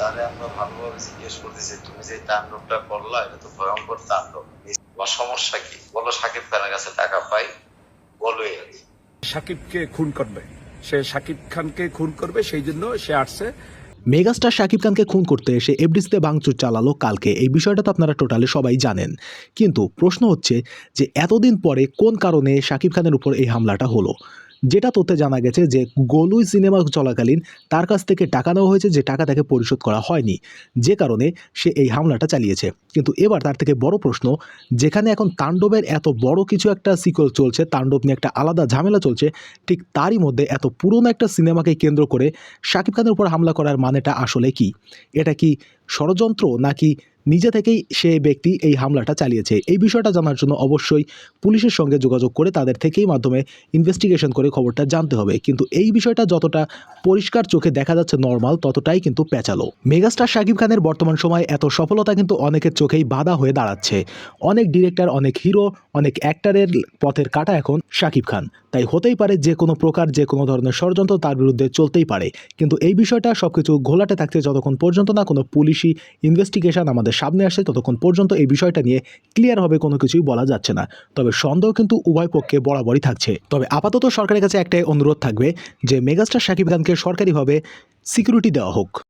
তারে আমরা ভালোভাবে জিজ্ঞেস করতেছি তুমি যে তাণ্ডবটা করলা এটা তো ভয়ঙ্কর তাণ্ডব। বা সমস্যা কি? বলো সাকিব খানের কাছে টাকা পাই বলো। সাকিবকে খুন করবে। সে সাকিব খানকে খুন করবে সেই জন্য সে আসছে। মেগাস্টার শাকিব খানকে খুন করতে এসে এফডিসিতে ভাঙচুর চালালো কালকে। এই বিষয়টা তো আপনারা টোটালি সবাই জানেন। কিন্তু প্রশ্ন হচ্ছে যে এতদিন পরে কোন কারণে শাকিব খানের উপর এই হামলাটা হলো? যেটা তথ্যে জানা গেছে যে গোলুই সিনেমা চলাকালীন তার কাছ থেকে টাকা নেওয়া হয়েছে, যে টাকা তাকে পরিশোধ করা হয়নি। যে কারণে সে এই হামলাটা চালিয়েছে। কিন্তু এবার তার থেকে বড় প্রশ্ন, যেখানে এখন তাণ্ডবের এত বড় কিছু একটা সিকল চলছে, তাণ্ডব নিয়ে একটা আলাদা ঝামেলা চলছে, ঠিক তারই মধ্যে এত পুরনো একটা সিনেমাকে কেন্দ্র করে শাকিব খানের উপর হামলা করার মানেটা আসলে কি? এটা কি ষড়যন্ত্র নাকি নিজে থেকেই সে ব্যক্তি এই হামলাটা চালিয়েছে। এই বিষয়টা জানার জন্য অবশ্যই পুলিশের সঙ্গে যোগাযোগ করে তাদের থেকেই মাধ্যমে ইনভেস্টিগেশন করে খবরটা জানতে হবে। কিন্তু এই বিষয়টা যতটা পরিষ্কার চোখে দেখা যাচ্ছে নর্মাল ততটাই কিন্তু পেঁচালো মেগাস্টার শাকিব খানের বর্তমান সময় এত সফলতা কিন্তু অনেকের চোখেই বাধা হয়ে দাঁড়াচ্ছে। অনেক ডিরেক্টর অনেক হিরো অনেক অ্যাক্টারের পথের কাটা এখন শাকিব খান। তাই হতেই পারে যে কোনো প্রকার, যে কোনো ধরনের ষড়যন্ত্র তার বিরুদ্ধে চলতেই পারে। কিন্তু এই বিষয়টা সব কিছু ঘোলাটে থাকছে যতক্ষণ পর্যন্ত না কোনো পুলিশি ইনভেস্টিগেশন আমাদের সামনে আসে ততক্ষণ পর্যন্ত এই বিষয়টা নিয়ে ক্লিয়ারভাবে কোনো কিছুই বলা যাচ্ছে না। তবে সন্দেহ কিন্তু উভয় পক্ষে বরাবরই থাকছে। তবে আপাতত সরকারের কাছে একটাই অনুরোধ থাকবে যে, মেগাস্টার শাকিব খানকে সরকারিভাবে সিকিউরিটি দেওয়া হোক।